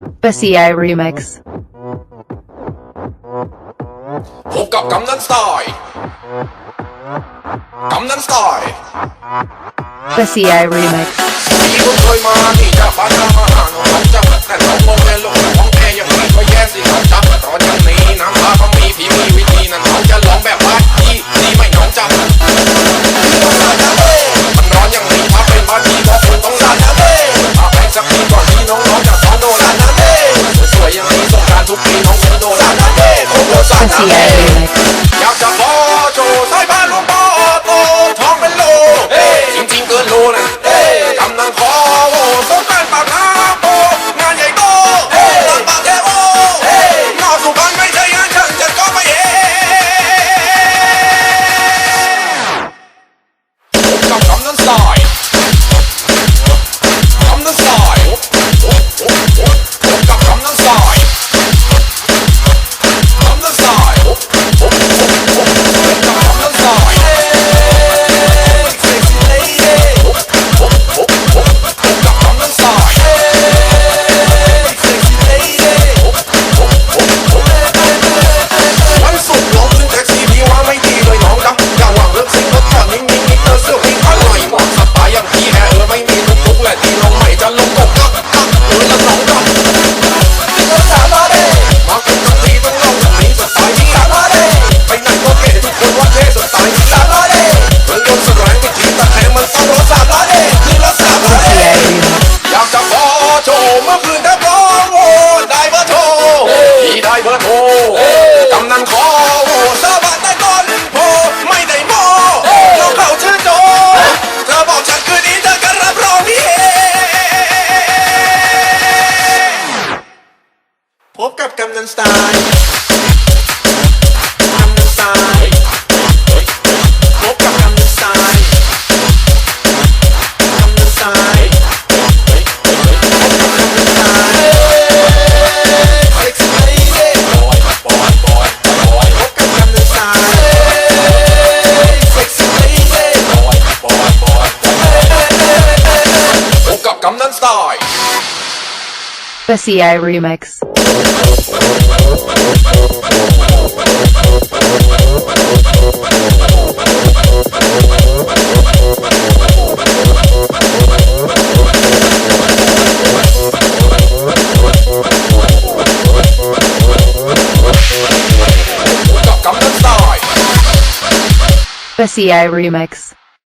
Basia Remix พบกับกำนันสไตล์กำนันสไตล์ Basia Remix ที่คุณเคยมาที่จะบ้านนามาหาน้องจัง คงโดนสั่นนะ Basia เบ้ Remix อยากจะขอโชว์สายพานหลวงพ่อโตทองเป็นโลจริงๆเกินโลนะกำนังขอโอสงการปากน้ำโตงานใหญ่โตลำบากแค่โอ้นอกสุพรรณไม่ใช่งานฉันจะก็ไม่เองกับกำนันสาย โชว์เมื่อคืนถ้าร้องโอ้ได้เบอร์โทรพี่ได้เบอร์โทรกำนันขอโอ้สาบานได้ก่อนโพไม่ได้โมเราเข้าชื่อโจเธอบอกฉันคืนนี้เธอก็รับรองพี่พบกับกำนันสไตล์ Gangnam Style Bessier Remix. Bessier Remix.